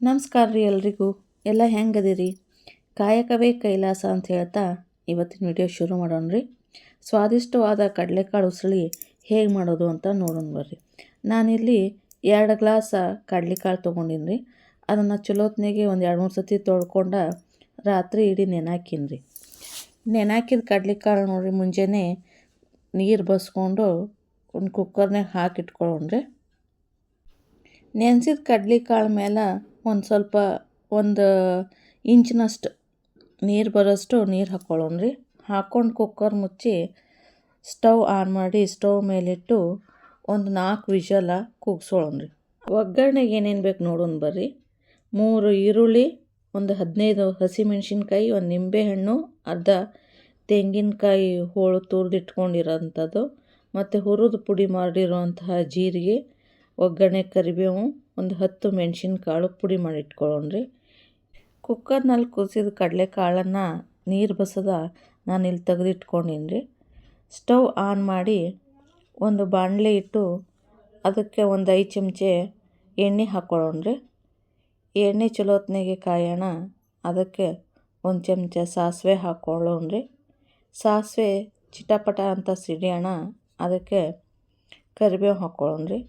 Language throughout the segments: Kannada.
ನಮಸ್ಕಾರ ರೀ ಎಲ್ರಿಗೂ. ಎಲ್ಲ ಹೆಂಗದಿರಿ? ಕಾಯಕವೇ ಕೈಲಾಸ ಅಂತ ಹೇಳ್ತಾ ಇವತ್ತಿನ ವಿಡಿಯೋ ಶುರು ಮಾಡೋಣ ರೀ. ಸ್ವಾದಿಷ್ಟವಾದ ಕಡಲೆಕಾಳು ಉಸಳಿ ಹೇಗೆ ಮಾಡೋದು ಅಂತ ನೋಡೋಣ ಬರ್ರಿ. ನಾನಿಲ್ಲಿ ಎರಡು ಗ್ಲಾಸ ಕಡಲೆಕಾಳು ತೊಗೊಂಡಿನಿ ರೀ. ಅದನ್ನು ಚಲೋತ್ನಾಗೆ ಒಂದು ಎರಡು ಮೂರು ಸತಿ ತೊಳ್ಕೊಂಡು ರಾತ್ರಿ ಇಡೀ ನೆನಾಕಿನಿ ರೀ. ನೆನಾಕಿದ ಕಡಲೆಕಾಳು ನೋಡ್ರಿ ಮುಂಜಾನೆ ನೀರು ಬಸ್ಕೊಂಡು ಒಂದು ಕುಕ್ಕರ್ನಾಗ ಹಾಕಿ ರೀ ನೆನೆಸಿದ ಕಡಲೆಕಾಳು ಮೇಲೆ ಒಂದು ಸ್ವಲ್ಪ ಒಂದು ಇಂಚಿನಷ್ಟು ನೀರು ಬರೋಷ್ಟು ನೀರು ಹಾಕ್ಕೊಳ್ಳೋಣ ರೀ ಹಾಕ್ಕೊಂಡು ಕುಕ್ಕರ್ ಮುಚ್ಚಿ ಸ್ಟವ್ ಆನ್ ಮಾಡಿ ಸ್ಟವ್ ಮೇಲಿಟ್ಟು ಒಂದು ನಾಲ್ಕು ವಿಷಲ ಕೂಗ್ಸೋಳಣ ರೀ ಒಗ್ಗರಣೆಗೆ ಏನೇನು ಬೇಕು ನೋಡೋಣ ಬರ್ರಿ. ಮೂರು ಈರುಳ್ಳಿ, ಒಂದು ಹದಿನೈದು ಹಸಿಮೆಣ್ಸಿನ್ಕಾಯಿ, ಒಂದು ನಿಂಬೆಹಣ್ಣು, ಅರ್ಧ ತೆಂಗಿನಕಾಯಿ ಹೋಳು ತುರಿದಿಟ್ಕೊಂಡಿರೋಂಥದ್ದು ಮತ್ತು ಹುರಿದು ಪುಡಿ ಮಾಡಿರುವಂತಹ ಜೀರಿಗೆ, ಒಗ್ಗರಣೆ, ಕರಿಬೇವು ಒಂದು ಹತ್ತು ಮೆಣಸಿನಕಾಳು ಪುಡಿ ಮಾಡಿ ಇಟ್ಕೊಳ್ಳೋಣ್ರಿ. ಕುಕ್ಕರ್ನಲ್ಲಿ ಕುದಿಸಿದ ಕಡಲೆಕಾಳನ್ನು ನೀರು ಬಸದ ನಾನು ಇಲ್ಲಿ ತೆಗೆದಿಟ್ಕೊಂಡೀನಿ ರೀ ಸ್ಟವ್ ಆನ್ ಮಾಡಿ ಒಂದು ಬಾಣಲೆ ಇಟ್ಟು ಅದಕ್ಕೆ ಒಂದು ಐದು ಚಮಚೆ ಎಣ್ಣೆ ಹಾಕ್ಕೊಳ್ಳೋಣ್ರಿ ಎಣ್ಣೆ ಚಲೋತ್ನಾಗೆ ಕಾಯೋಣ, ಅದಕ್ಕೆ ಒಂದು ಚಮಚ ಸಾಸಿವೆ ಹಾಕ್ಕೊಳ್ಳೋಣ್ರಿ ಸಾಸಿವೆ ಚಿಟಪಟ ಅಂತ ಸಿಡಿಯೋಣ, ಅದಕ್ಕೆ ಕರಿಬೇವು ಹಾಕ್ಕೊಳ್ಳೋಣ್ರಿ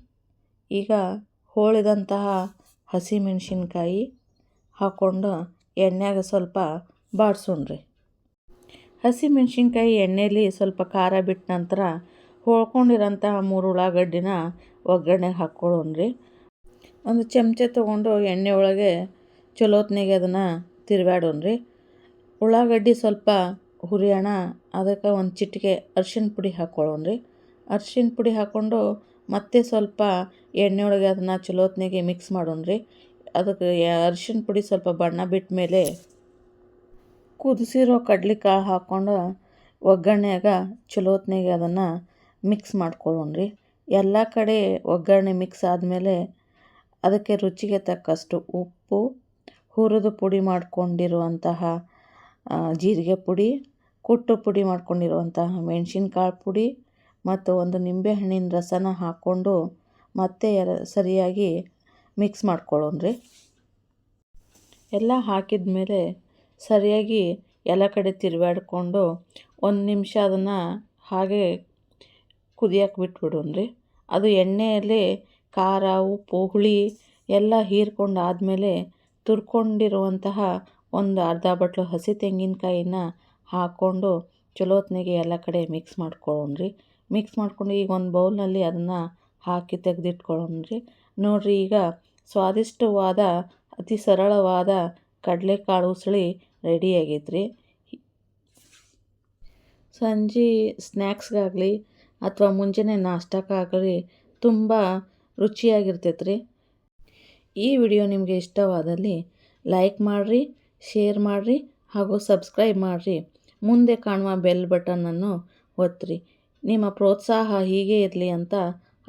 ಈಗ ಹೋಳಿದಂತಹ ಹಸಿಮೆಣಸಿನ್ಕಾಯಿ ಹಾಕ್ಕೊಂಡು ಎಣ್ಣೆಗೆ ಸ್ವಲ್ಪ ಬಾಡ್ಸೋಣ್ರಿ. ಹಸಿಮೆಣ್ಸಿನ್ಕಾಯಿ ಎಣ್ಣೆಲಿ ಸ್ವಲ್ಪ ಖಾರ ಬಿಟ್ಟ ನಂತರ ಹೋಳ್ಕೊಂಡಿರೋಂತಹ ಮೂರು ಉಳ್ಳಾಗಡ್ಡಿನ ಒಗ್ಗರಣೆಗೆ ಹಾಕ್ಕೊಳ್ಳೋಣ್ರಿ ಒಂದು ಚಮಚ ತೊಗೊಂಡು ಎಣ್ಣೆ ಒಳಗೆ ಚಲೋತ್ನಾಗೆ ಅದನ್ನು ತಿರುವಾಡೋಣ್ರಿ ಉಳ್ಳಾಗಡ್ಡಿ ಸ್ವಲ್ಪ ಹುರಿಯೋಣ, ಅದಕ್ಕೆ ಒಂದು ಚಿಟಿಕೆ ಅರ್ಶಿನ ಪುಡಿ ಹಾಕ್ಕೊಳ್ಳೋಣ್ರಿ ಅರ್ಶಿಣ ಪುಡಿ ಹಾಕ್ಕೊಂಡು ಮತ್ತೆ ಸ್ವಲ್ಪ ಎಣ್ಣೆ ಒಳಗೆ ಅದನ್ನು ಚಲೋತ್ನಾಗೆ ಮಿಕ್ಸ್ ಮಾಡೋಣ್ರಿ ಅದಕ್ಕೆ ಅರ್ಶಿಣ ಪುಡಿ ಸ್ವಲ್ಪ ಬಣ್ಣ ಬಿಟ್ಟ ಮೇಲೆ ಕುದಿಸಿರೋ ಕಡ್ಲಿಕಾಯಿ ಹಾಕ್ಕೊಂಡು ಒಗ್ಗರಣೆಯಾಗ ಚಲೋತ್ನಾಗೆ ಅದನ್ನು ಮಿಕ್ಸ್ ಮಾಡ್ಕೊಳ್ಳೋಣ್ರಿ ಎಲ್ಲ ಕಡೆ ಒಗ್ಗರಣೆ ಮಿಕ್ಸ್ ಆದಮೇಲೆ ಅದಕ್ಕೆ ರುಚಿಗೆ ತಕ್ಕಷ್ಟು ಉಪ್ಪು, ಹುರಿದು ಪುಡಿ ಮಾಡಿಕೊಂಡಿರುವಂತಹ ಜೀರಿಗೆ ಪುಡಿ, ಕುಟ್ಟು ಪುಡಿ ಮಾಡ್ಕೊಂಡಿರುವಂತಹ ಮೆಣಸಿನ್ಕಾಳು ಪುಡಿ ಮತ್ತು ಒಂದು ನಿಂಬೆಹಣ್ಣಿನ ರಸನ ಹಾಕ್ಕೊಂಡು ಮತ್ತೆ ಸರಿಯಾಗಿ ಮಿಕ್ಸ್ ಮಾಡ್ಕೊಳ್ಳೋಣ್ರಿ. ಎಲ್ಲ ಹಾಕಿದ ಮೇಲೆ ಸರಿಯಾಗಿ ಎಲ್ಲ ಕಡೆ ತಿರುವಾಡ್ಕೊಂಡು ಒಂದು ನಿಮಿಷ ಅದನ್ನು ಹಾಗೆ ಬಿಟ್ಬಿಡೋಣ ರೀ ಅದು ಎಣ್ಣೆಯಲ್ಲಿ ಖಾರ, ಉಪ್ಪು, ಹುಳಿ ಎಲ್ಲ ಹೀರ್ಕೊಂಡು ಆದಮೇಲೆ ತುರ್ಕೊಂಡಿರುವಂತಹ ಒಂದು ಅರ್ಧ ಬಟ್ಲು ಹಸಿ ತೆಂಗಿನಕಾಯಿನ ಹಾಕ್ಕೊಂಡು ಚಲೋತ್ನಾಗೆ ಎಲ್ಲ ಕಡೆ ಮಿಕ್ಸ್ ಮಾಡ್ಕೊಳ್ಳೋಣ್ರಿ. ಮಿಕ್ಸ್ ಮಾಡ್ಕೊಂಡು ಈಗ ಒಂದು ಬೌಲ್ನಲ್ಲಿ ಅದನ್ನು ಹಾಕಿ ತೆಗೆದಿಟ್ಕೊಳ್ಳೋಣ್ರಿ. ನೋಡಿರಿ, ಈಗ ಸ್ವಾದಿಷ್ಟವಾದ, ಅತಿ ಸರಳವಾದ ಕಡಲೆಕಾಳು ಉಸಳಿ ರೆಡಿ ಆಗೈತ್ರಿ. ಸಂಜೆ ಸ್ನ್ಯಾಕ್ಸ್ಗಾಗಲಿ ಅಥವಾ ಮುಂಜಾನೆ ನಾಷ್ಟಕ್ಕಾಗಲಿ ತುಂಬ ರುಚಿಯಾಗಿರ್ತೈತೆ ರೀ ಈ ವಿಡಿಯೋ ನಿಮಗೆ ಇಷ್ಟವಾದಲ್ಲಿ ಲೈಕ್ ಮಾಡಿರಿ, ಶೇರ್ ಮಾಡಿರಿ ಹಾಗೂ ಸಬ್ಸ್ಕ್ರೈಬ್ ಮಾಡಿರಿ. ಮುಂದೆ ಕಾಣುವ ಬೆಲ್ ಬಟನನ್ನು ಒತ್ತಿರಿ ನಿಮ್ಮ ಪ್ರೋತ್ಸಾಹ ಹೀಗೆ ಇರಲಿ ಅಂತ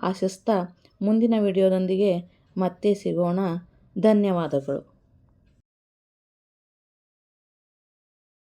ಆಶಿಸ್ತಾ ಮುಂದಿನ ವಿಡಿಯೋದೊಂದಿಗೆ ಮತ್ತೆ ಸಿಗೋಣ. ಧನ್ಯವಾದಗಳು.